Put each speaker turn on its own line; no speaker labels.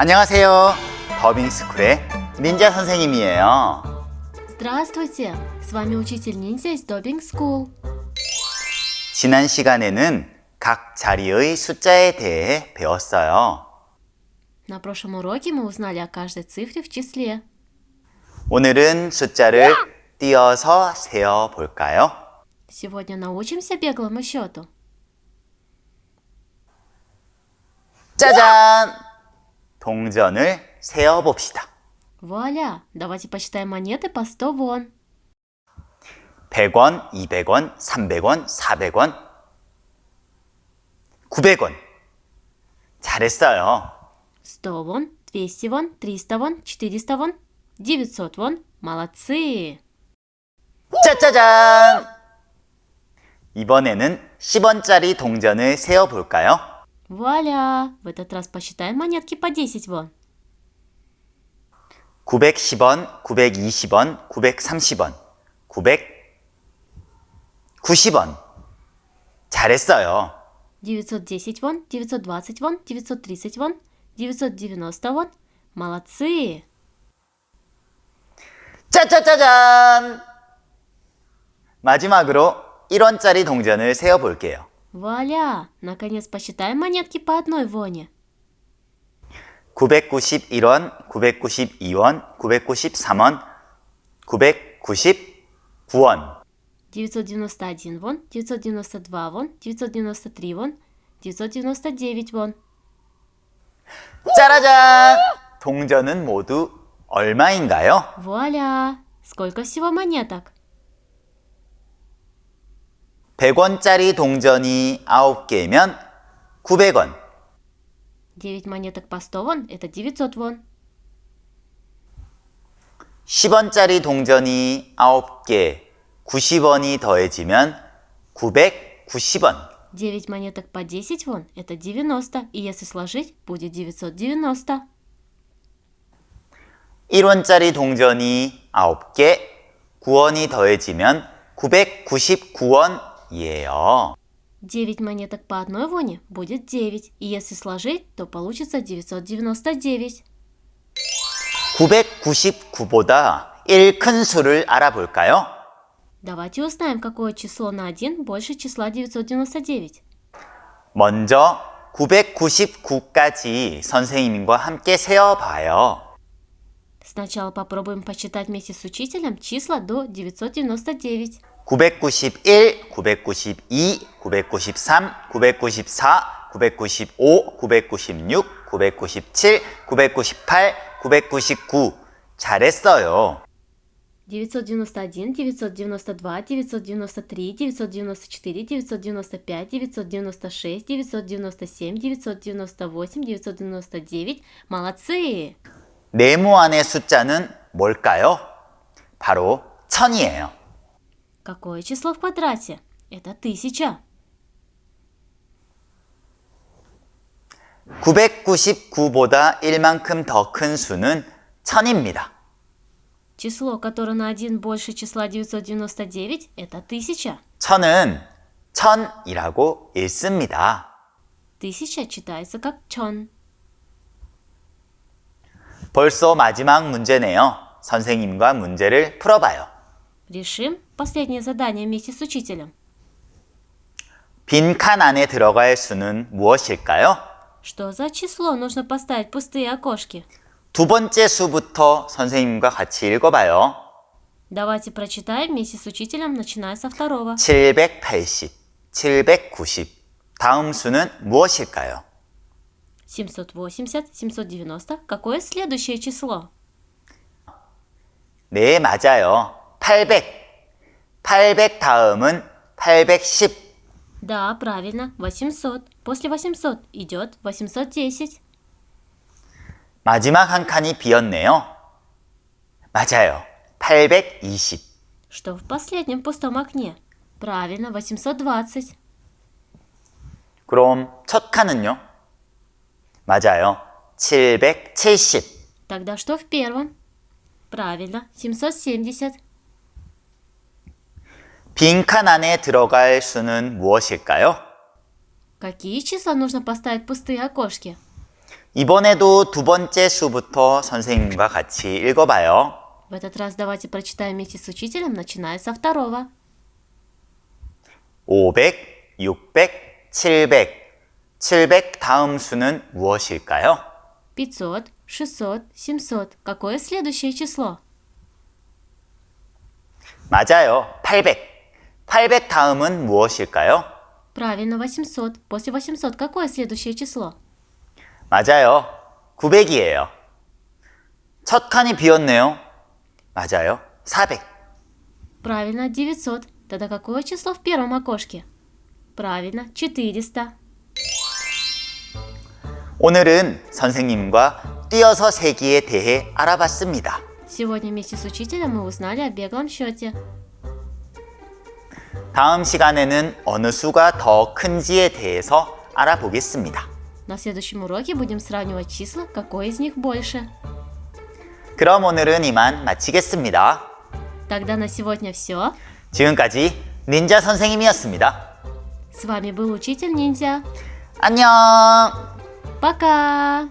안녕하세요. 더빙스쿨의 닌자 선생님이에요.
Здравствуйте! С вами учитель ниндзя из Dobbing School.
지난 시간에는 각 자리의 숫자에 대해 배웠어요.
На прошлом уроке мы узнали о каждой цифре в числе.
오늘은 숫자를 띄어서 세어 볼까요?
Сегодня научимся беглому счету.
짜잔! 동전을 세어 봅시다.
Вуаля! Давайте посчитаем монеты по 100 вон.
100원, 200원, 300원, 400원, 900원. 잘했어요.
100 вон, 200 вон, 300 вон, 400 вон, 900 вон. Молодцы!
짜짜잔! 이번에는 10원짜리 동전을 세어 볼까요?
Вуаля! В этот раз посчитаем монетки по 10 вон.
910원, 920원, 930원, 990원. 잘했어요.
910 вон, 920 вон, 930 вон, 990 вон. Молодцы!
짜짜짜잔! 마지막으로 1원짜리 동전을 세어 볼게요.
Вуаля! Наконец посчитаем монетки по одной воне.
991원, 992원, 993원, 999원.
991 вон, 992 вон, 993 вон, 999 вон.
짜라잔! 동전은 모두 얼마인가요?
Вуаля! Сколько всего монеток?
100원짜리 동전이 9개면 900원.
9 монеток по 100 вон – это 900 вон.
10원짜리 동전이 9개, 90원이 더해지면 990원.
9 монеток по 10 вон – это 90, и если сложить, будет 990.
1원짜리 동전이 9개, 9원이 더해지면 999원 이에요.
9 монеток по одной воне будет 9, и если сложить, то получится 999.
999보다 1 큰 수를 알아볼까요?
Давайте узнаем, какое число на 1 больше числа 999.
먼저 999까지 선생님과 함께 세어봐요.
Сначала попробуем посчитать вместе с учителем числа до 999.
991, 992, 993, 994, 995, 996, 997, 998, 999. 잘했어요.
991, 992, 993, 994, 995, 996, 997, 998, 999. 몰라츠!
네모 안의 숫자는 뭘까요? 바로 천이에요.
Какое число в квадрате? Это тысяча.
999보다 1만큼 더 큰 수는 천입니다.
Число, которое на 1 больше числа 999, это тысяча.
천은 천이라고 읽습니다.
Тысяча читается как чон.
벌써 마지막 문제네요. 선생님과 문제를 풀어봐요.
Решим последнее задание вместе с учителем.
빈 칸 안에 들어갈 수는 무엇일까요?
Что за число нужно поставить пустые окошки?
두 번째 수부터 선생님과 같이 읽어봐요.
Давайте прочитаем вместе с учителем, начиная со второго.
780, 790. 다음 수는 무엇일까요?
780, 790. Какое следующее число?
네, 맞아요. 800. 800 다음은 810.
Да, правильно, 800. После 800 идет 810.
마지막 한 칸이 비었네요. 맞아요. 820.
Что в последнем пустом окне? Правильно, 820.
그럼 첫 칸은요? 맞아요. 770.
Тогда что в первом? Правильно, 770.
빈칸 안에 들어갈 수는 무엇일까요?
Какие числа нужно поставить пустые окошки?
이번에도 두 번째 수부터 선생님과 같이 읽어봐요.
В этот раз давайте прочитаем вместе с учителем, начиная со второго.
500, 600, 700. 700 다음 수는 무엇일까요?
500, 600, 700. Какое следующее число?
맞아요. 800. 800 다음은 무엇일까요?
Правильно, 800. После 800 какое следующее число?
맞아요. 900이에요. 첫 칸이 비었네요. 맞아요. 400.
Правильно, 900. Тогда какое число в первом окошке? Правильно, 400.
오늘은 선생님과 뛰어서 세기에 대해 알아봤습니다.
Сегодня вместе с учителем мы узнали о беглом счете.
다음 시간에는 어느 수가 더 큰지에 대해서 알아보겠습니다.
На следующем уроке будем сравнивать числа, какое из них больше.
그럼 오늘은 이만 마치겠습니다.
Тогда на сегодня все.
지금까지 닌자 선생님이었습니다.
С вами был учитель ниндзя.
안녕!
Пока!